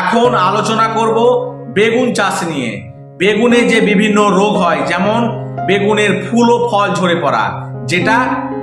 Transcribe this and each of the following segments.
এখন আলোচনা করব বেগুন চাষ নিয়ে। বেগুনে যে বিভিন্ন রোগ হয়, যেমন বেগুনের ফুল ও ফল ঝরে পড়া, যেটা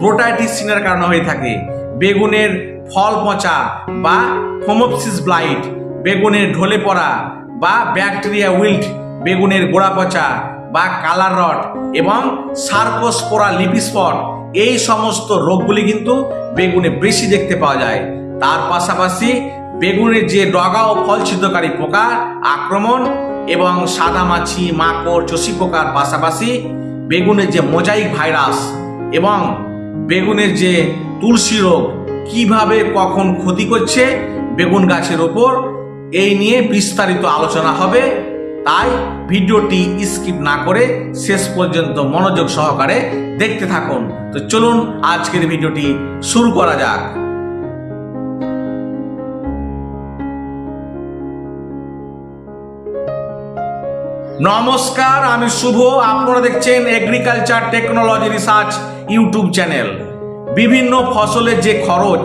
ব্রোটাইটিসিনের কারণে হয়ে থাকে। বেগুনের ফল পচা বা হোমোপসিস ব্লাইট, বেগুনের ঢলে পড়া বা ব্যাকটেরিয়া উইল্ট, বেগুনের গোড়া পচা বা কালার রড এবং সার্কোস্পোরা লিপিস্পট, এই সমস্ত রোগগুলি কিন্তু বেগুনে বেশি দেখতে পাওয়া যায়। তার পাশাপাশি বেগুনের যে ডগা ও ফল ছিদ্রকারী পোকা, আক্রমণ এবং সাদা মাছি, মাকড়, চষি পোকার পাশাপাশি বেগুনের যে মোজাইক ভাইরাস এবং বেগুনের যে তুলসী রোগ কীভাবে, কখন ক্ষতি করছে বেগুন গাছের ওপর, এই নিয়ে বিস্তারিত আলোচনা হবে। তাই ভিডিওটি স্কিপ না করে শেষ পর্যন্ত মনোযোগ সহকারে দেখতে থাকুন। তো চলুন, আজকের ভিডিওটি শুরু করা যাক। নমস্কার, আমি শুভ। আপনারা দেখছেন agriculture technology research YouTube channel বিভিন্ন ফসলের যে খরচ,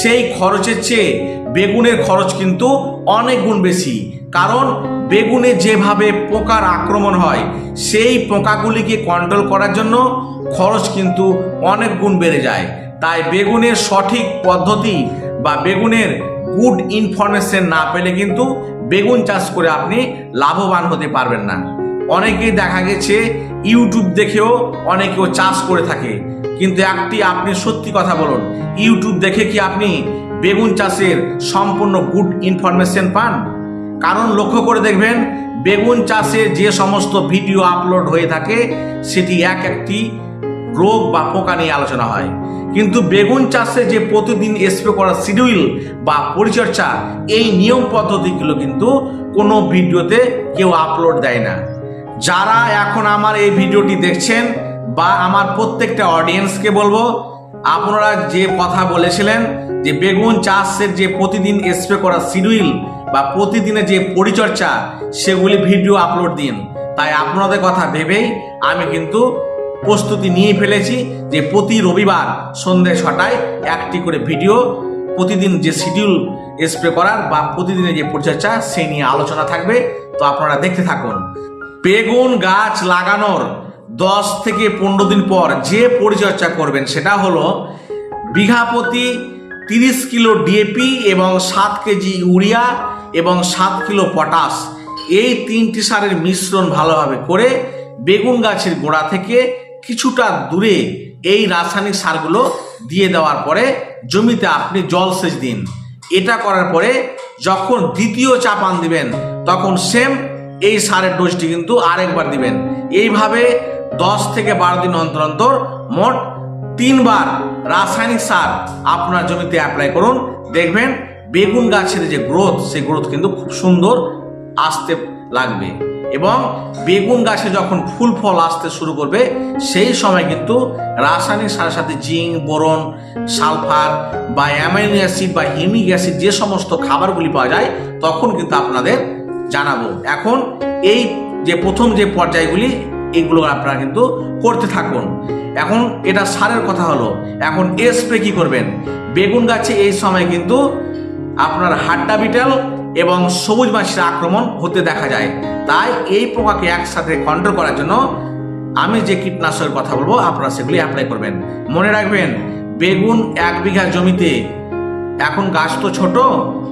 সেই খরচের চেয়ে বেগুনের খরচ কিন্তু অনেক গুণ বেশি। কারণ বেগুনে যেভাবে পোকার আক্রমণ হয়, সেই পোকাগুলিকে কন্ট্রোল করার জন্য খরচ কিন্তু অনেক গুণ বেড়ে যায়। তাই বেগুনের সঠিক পদ্ধতি বা বেগুনের গুড ইনফরমেশন না পেলে কিন্তু বেগুন চাষ করে আপনি লাভবান হতে পারবেন না। অনেকেই দেখা গেছে ইউটিউব দেখেও অনেকেও চাষ করে থাকে। কিন্তু একটি আপনি সত্যি কথা বলুন, ইউটিউব দেখে কি আপনি বেগুন চাষের সম্পূর্ণ গুড ইনফরমেশন পান? কারণ লক্ষ্য করে দেখবেন, বেগুন চাষে যে সমস্ত ভিডিও আপলোড হয়ে থাকে, সেটি এক একটি রোগ বা পোকা নিয়ে আলোচনা হয়। কিন্তু বেগুন চাষে যে প্রতিদিন স্প্রে করা শিডিউল বা পরিচর্যা এই নিয়ম পদ্ধতিগুলো কিন্তু কোনো ভিডিওতে কেউ আপলোড দেয় না। যারা এখন আমার এই ভিডিওটি দেখছেন বা আমার প্রত্যেকটা অডিয়েন্সকে বলব, আপনারা যে কথা বলেছিলেন যে বেগুন চাষের যে প্রতিদিন স্প্রে করা শিডিউল বা প্রতিদিনের যে পরিচর্যা সেগুলি ভিডিও আপলোড দিন। তাই আপনাদের কথা ভেবেই আমি কিন্তু প্রস্তুতি নিয়ে ফেলেছি যে প্রতি রবিবার সন্ধ্যে ছটায় একটি করে ভিডিও, প্রতিদিন যে শিডিউল স্প্রে করার বা প্রতিদিনের যে পরিচর্যা সেই নিয়ে আলোচনা থাকবে। তো আপনারা দেখতে থাকুন। বেগুন গাছ লাগানোর দশ থেকে পনেরো দিন পর যে পরিচর্যা করবেন, সেটা হলো বিঘা প্রতি তিরিশ কিলো ডিএপি এবং সাত কেজি ইউরিয়া এবং সাত কিলো পটাশ। এই তিনটি সারের মিশ্রণ ভালোভাবে করে বেগুন গাছের গোড়া থেকে কিছুটা দূরে এই রাসায়নিক সারগুলো দিয়ে দেওয়ার পরে জমিতে আপনি জল সেচ দিন। এটা করার পরে যখন দ্বিতীয় চাপান দিবেন, তখন সেম এই সারের ডোজটি কিন্তু আরেকবার দিবেন। এইভাবে দশ থেকে বারো দিন অন্তর অন্তর মোট তিনবার রাসায়নিক সার আপনার জমিতে অ্যাপ্লাই করুন। দেখবেন বেগুন গাছের যে গ্রোথ সেই গ্রোথ কিন্তু খুব সুন্দর আসতে লাগবে। এবং বেগুন গাছে যখন ফুল ফল আসতে শুরু করবে, সেই সময় কিন্তু রাসায়নিক সারের সাথে জিঙ্ক, বোরন, সালফার বা অ্যামাইনো অ্যাসিড বা হিমিক অ্যাসিড যে সমস্ত খাবারগুলি পাওয়া যায়, তখন কিন্তু আপনাদের জানাব। এখন এই যে প্রথম যে পর্যায়গুলি, এগুলো আপনারা কিন্তু করতে থাকুন। এখন এটা সারের কথা হলো, এখন স্প্রে কি করবেন? বেগুন গাছে এই সময় কিন্তু আপনার হাড্ডা বিটেল এবং সবুজ মাছির আক্রমণ হতে দেখা যায়। তাই এই পোকাকে একসাথে কন্ট্রোল করার জন্য আমি যে কীটনাশকের কথা বলব, আপনারা সেগুলি অ্যাপ্লাই করবেন। মনে রাখবেন, বেগুন এক বিঘা জমিতে, এখন গাছ তো ছোট,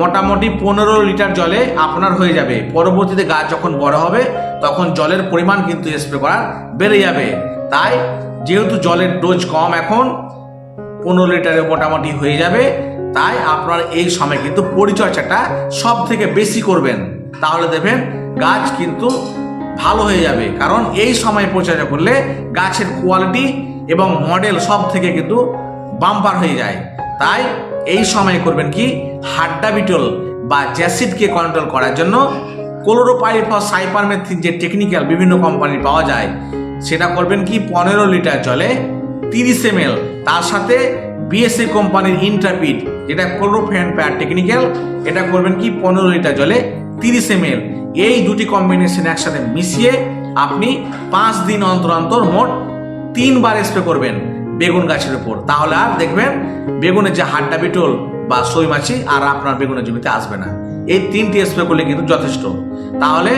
মোটামুটি পনেরো লিটার জলে আপনার হয়ে যাবে। পরবর্তীতে গাছ যখন বড় হবে, তখন জলের পরিমাণ কিন্তু স্প্রে করার বেড়ে যাবে। তাই যেহেতু জলের ডোজ কম এখন, পনেরো লিটারে মোটামুটি হয়ে যাবে তাই আপনার এই সময় কিন্তু পরিচর্যাটা সব থেকে বেশি করবেন। তাহলে দেখবেন গাছ কিন্তু ভালো হয়ে যাবে। কারণ এই সময় পরিচর্যা করলে গাছের কোয়ালিটি এবং মডেল সব থেকে কিন্তু বাম্পার হয়ে যায়। তাই এই সময় করবেন কি? হাড্ডা বিটল বা জ্যাসিডকে কন্ট্রোল করার জন্য ক্লোরোপাইরিফস সাইপারমেথিন যে টেকনিক্যাল বিভিন্ন কোম্পানির পাওয়া যায়, সেটা করবেন কি? পনেরো লিটার জলে তিরিশ এম তার সাথে বিএসএ কোম্পানির ইন্টারপিড যেটা ক্লোরোফেন প্যার টেকনিক্যাল এটা করবেন কি পনেরো লিটার জলে তিরিশ এম এই দুটি কম্বিনেশন একসাথে মিশিয়ে আপনি পাঁচ দিন অন্তর অন্তর মোট তিনবার স্প্রে করবেন বেগুন গাছের উপর। তাহলে আর দেখবেন বেগুনের যে হাড্ডা বিটল বা সই মাছি আর আপনার বেগুনের জমিতে আসবে না। এই তিনটি স্প্রে করলে কিন্তু যথেষ্ট। তাহলে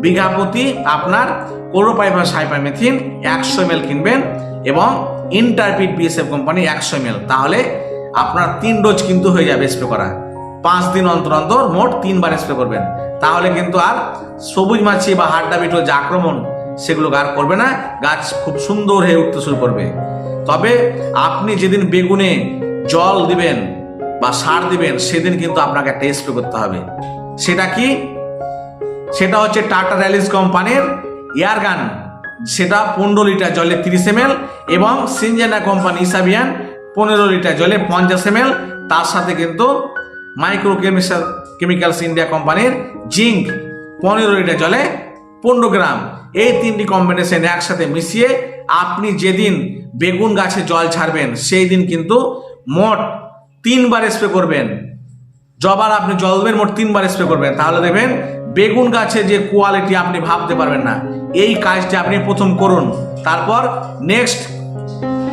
বিঘা প্রতি আপনার কোরোপাইফার সাইপামেথিন একশো এম কিনবেন এবং ইন্টারপিট বিএসএফ কোম্পানি একশো এম তাহলে আপনার তিন ডোজ কিন্তু হয়ে যাবে স্প্রে করা। পাঁচ দিন অন্তর অন্তর মোট তিনবার স্প্রে করবেন। তাহলে কিন্তু আর সবুজ মাছি বা হাড্ডা বিটো যে আক্রমণ, সেগুলো আর করবে না। গাছ খুব সুন্দর হয়ে উঠতে শুরু করবে। তবে আপনি যেদিন বেগুনে জল দিবেন বা সার দিবেন, সেদিন কিন্তু আপনাকে একটা স্প্রে করতে হবে। সেটা কি? সেটা হচ্ছে টাটা র্যালিস কোম্পানির এয়ারগান সেটা পনেরো লিটার জলে তিরিশ এম এবং সিনজেনা কোম্পানি ইসাবিয়ান পনেরো লিটার জলে পঞ্চাশ এম তার সাথে কিন্তু মাইক্রো কেমিক্যাল কেমিক্যালস ইন্ডিয়া কোম্পানির জিঙ্ক পনেরো লিটার জলে পনেরো গ্রাম। এই তিনটি কম্বিনেশন একসাথে মিশিয়ে আপনি যেদিন বেগুন গাছে জল ছাড়বেন, সেই দিন কিন্তু মোট তিনবার স্প্রে করবেন। জবার আপনি জল দেবেন, মোট তিনবার স্প্রে করবেন। তাহলে দেখবেন বেগুন গাছে যে কোয়ালিটি আপনি ভাবতে পারবেন না, এই কাজটি আপনি প্রথম করুন। তারপর নেক্সট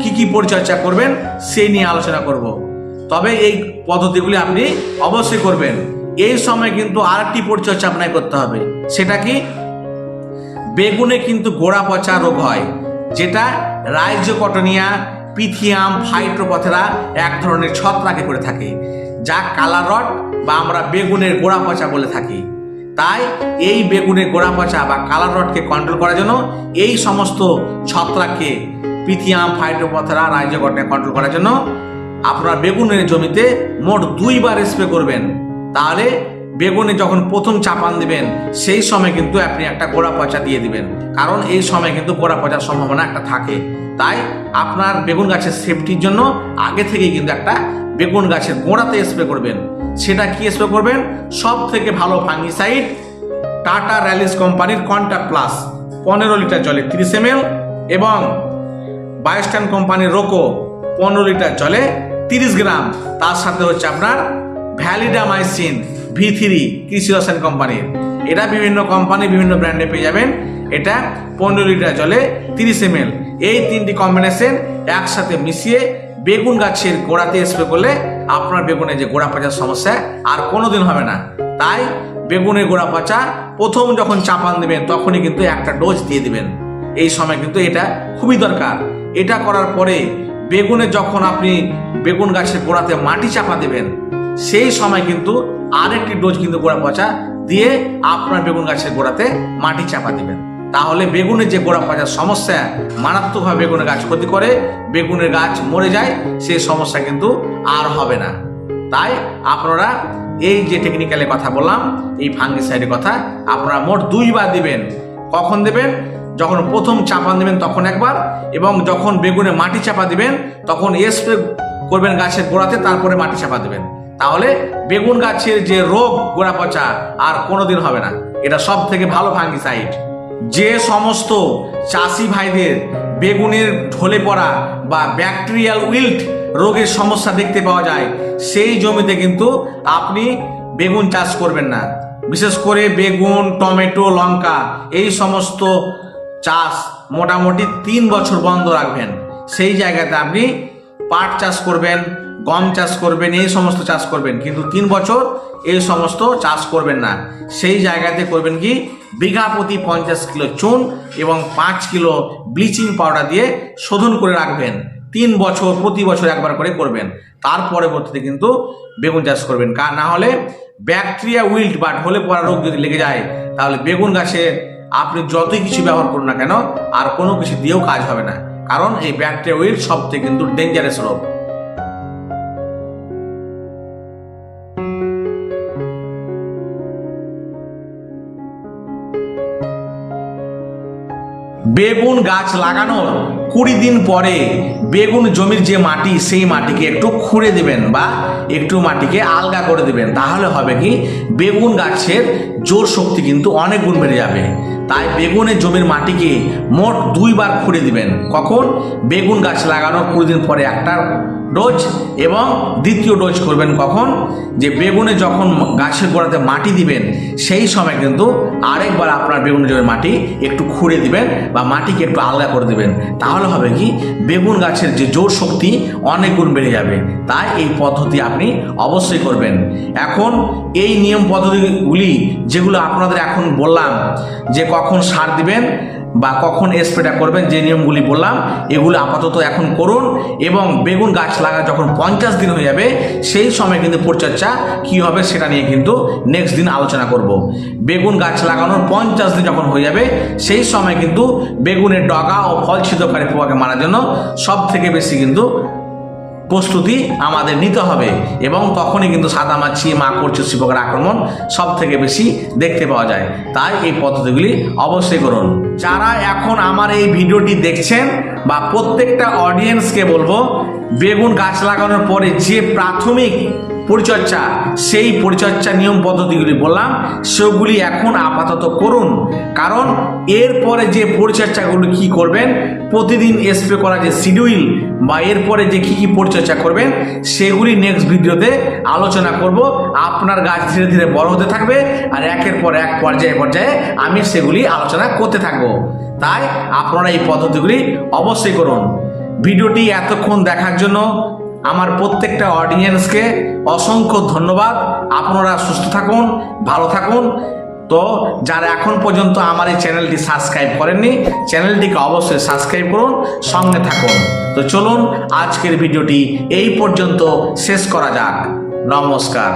কি কি পরিচর্যা করবেন, সেই নিয়ে আলোচনা করব। তবে এই পদ্ধতিগুলি আপনি অবশ্যই করবেন। এই সময় কিন্তু আরেকটি পরিচর্যা আপনাকে করতে হবে। সেটা কি? বেগুনে কিন্তু গোড়া পচা রোগ হয়, যেটা রাইজোকটনিয়া, পিথিয়াম ফাইট্রোপথেরা এক ধরনের ছত্রাকে করে থাকে, যা কালার রড বা আমরা বেগুনের গোড়া পচা বলে থাকি। তাই এই বেগুনের গোড়া পচা বা কালার রডকে কন্ট্রোল করার জন্য এই সমস্ত ছত্রাককে পিথিয়াম ফাইট্রোপথেরা রাইজোকটনে কন্ট্রোল করার জন্য আপনার বেগুনের জমিতে মোট দুইবার স্প্রে করবেন। তাহলে বেগুনে যখন প্রথম চাপান দিবেন, সেই সময় কিন্তু আপনি একটা গোড়া পচা দিয়ে দিবেন। কারণ এই সময় কিন্তু গোড়া পচার সম্ভাবনা একটা থাকে। তাই আপনার বেগুন গাছের সেফটির জন্য আগে থেকেই কিন্তু একটা বেগুন গাছের গোড়াতে স্প্রে করবেন। সেটা কি স্প্রে করবেন? সব থেকে ভালো ফাঙ্গিসাইড টাটা র্যালিস কোম্পানির কন্টাক্ট প্লাস পনেরো লিটার জলে তিরিশ এম এবং বাইস্টান কোম্পানির রোকো পনেরো লিটার জলে তিরিশ গ্রাম। তার সাথে হচ্ছে আপনার ভ্যালিডামাইসিন ভি থ্রি কৃষি রসায়ন কোম্পানির এটা বিভিন্ন কোম্পানি বিভিন্ন ব্র্যান্ডে পেয়ে যাবেন। এটা পনেরো লিটার জলে তিরিশ এম এই তিনটি কম্বিনেশন একসাথে মিশিয়ে বেগুন গাছের গোড়াতে স্প্রে করলে আপনার বেগুনে যে গোড়া পচার সমস্যা, আর কোনোদিন হবে না। তাই বেগুনের গোড়া পচা প্রথম যখন চাপান দেবেন, তখনই কিন্তু একটা ডোজ দিয়ে দিবেন। এই সময় কিন্তু এটা খুবই দরকার। এটা করার পরে বেগুনে যখন আপনি বেগুন গাছের গোড়াতে মাটি চাপা দেবেন, সেই সময় কিন্তু আরেকটি ডোজ কিন্তু গোড়া পচা দিয়ে আপনার বেগুন গাছের গোড়াতে মাটি চাপা দিবেন। তাহলে বেগুনের যে গোড়া পচার সমস্যা, মারাত্মকভাবে বেগুনের গাছ ক্ষতি করে, বেগুনের গাছ মরে যায় সেই সমস্যা কিন্তু আর হবে না। তাই আপনারা এই যে টেকনিক্যালের কথা বললাম, এই ফাঙ্গিসাইডের কথা, আপনারা মোট দুইবার দিবেন। কখন দেবেন? যখন প্রথম চাপা দেবেন, তখন একবার, এবং যখন বেগুনে মাটি চাপা দিবেন, তখন স্প্রে করবেন গাছের গোড়াতে, তারপরে মাটি চাপা দেবেন। তাহলে বেগুন গাছের যে রোগ গোড়া পচা আর কোনোদিন হবে না। এটা সব থেকে ভালো ফাঙ্গিসাইড যে সমস্ত চাষি ভাইদের বেগুনের ঢলে পড়া বা ব্যাকটেরিয়াল উইল্ট রোগের সমস্যা দেখতে পাওয়া যায়, সেই জমিতে কিন্তু আপনি বেগুন চাষ করবেন না। বিশেষ করে বেগুন, টমেটো, লঙ্কা এই সমস্ত চাষ মোটামুটি তিন বছর বন্ধ রাখবেন। সেই জায়গাতে আপনি পাট চাষ করবেন গম চাষ করবেন, এই সমস্ত চাষ করবেন। কিন্তু তিন বছর এই সমস্ত চাষ করবেন না। সেই জায়গাতে করবেন কি? বিঘা প্রতি পঞ্চাশ কিলো চুন এবং পাঁচ কিলো ব্লিচিং পাউডার দিয়ে শোধন করে রাখবেন। তিন বছর প্রতি বছর একবার করে করবেন। তার পরবর্তীতে কিন্তু বেগুন চাষ করবেন। কার না হলে ব্যাকটেরিয়া উইল্ট বা ঢলে পড়া রোগ যদি লেগে যায়, তাহলে বেগুন গাছে আপনি যতই কিছু ব্যবহার করুন না কেন, আর কোনো কিছু দিয়েও কাজ হবে না। কারণ এই ব্যাকটেরিয়া উইল্ট সবথেকে কিন্তু ডেঞ্জারাস রোগ। বেগুন গাছ লাগানোর কুড়ি দিন পরে বেগুন জমির যে মাটি, সেই মাটিকে একটু খুঁড়ে দেবেন বা একটু মাটিকে আলগা করে দেবেন। তাহলে হবে কি? বেগুন গাছের জোর শক্তি কিন্তু অনেক গুণ বেড়ে যাবে। তাই বেগুনের জমির মাটিকে মোট দুইবার খুঁড়ে দিবেন। কখন? বেগুন গাছ লাগানোর কুড়ি দিন পরে একটা ডোজ এবং দ্বিতীয় ডোজ করবেন কখন? যে বেগুনে যখন গাছের গোড়াতে মাটি দিবেন, সেই সময় কিন্তু আরেকবার আপনার বেগুনের জমির মাটি একটু খুঁড়ে দিবেন বা মাটিকে একটু আলগা করে দিবেন, তাহলে হবে কি? বেগুন গাছের যে জোর শক্তি অনেক গুণ বেড়ে যাবে। তাই এই পদ্ধতি আপনি অবশ্যই করবেন। এখন এই নিয়ম পদ্ধতিগুলি যেগুলো আপনাদের এখন বললাম, যে কখন সার দিবেন বা কখন স্প্রেটা করবেন, যে নিয়মগুলি বললাম, এগুলো আপাতত এখন করুন এবং বেগুন গাছ লাগা যখন পঞ্চাশ দিন হয়ে যাবে, সেই সময় কিন্তু পরিচর্যা কী হবে সেটা নিয়ে কিন্তু নেক্সট দিন আলোচনা করব। বেগুন গাছ লাগানোর পঞ্চাশ দিন যখন হয়ে যাবে, সেই সময় কিন্তু বেগুনের ডগা ও ফল ছিদ্রকারী পোকাকে মারার জন্য সব থেকে বেশি কিন্তু প্রস্তুতি আমাদের নিতে হবে এবং তখনই কিন্তু সাদামাছি মাকড় চুষি পোকার আক্রমণ সব থেকে বেশি দেখতে পাওয়া যায়। তাই এই পদ্ধতিগুলি অবশ্যই করুন। যারা এখন আমার এই ভিডিওটি দেখছেন বা প্রত্যেকটা অডিয়েন্সকে বলব বেগুন গাছ লাগানোর পরে যে প্রাথমিক পরিচর্যা, সেই পরিচর্যা নিয়ম পদ্ধতিগুলি বললাম, সেগুলি এখন আপাতত করুন। কারণ এরপরে যে পরিচর্যাগুলি কি করবেন, প্রতিদিন স্প্রে করা যে শিডিউল বা এরপরে যে কি কি পরিচর্যা করবেন, সেগুলি নেক্সট ভিডিওতে আলোচনা করব। আপনার গাছ ধীরে ধীরে বড় হতে থাকবে আর একের পর এক পর্যায়ে পর্যায়ে আমি সেগুলি আলোচনা করতে থাকব। তাই আপনারা এই পদ্ধতিগুলি অবশ্যই করুন। ভিডিওটি এতক্ষণ দেখার জন্য আমার প্রত্যেকটা অডিয়েন্সকে অসংখ্য ধন্যবাদ। আপনারা সুস্থ থাকুন, ভালো থাকুন। তো যারা এখন পর্যন্ত আমার এই চ্যানেলটি সাবস্ক্রাইব করেননি, চ্যানেলটিকে অবশ্যই সাবস্ক্রাইব করুন, সঙ্গে থাকুন। তো চলুন, আজকের ভিডিওটি এই পর্যন্ত শেষ করা যাক। নমস্কার।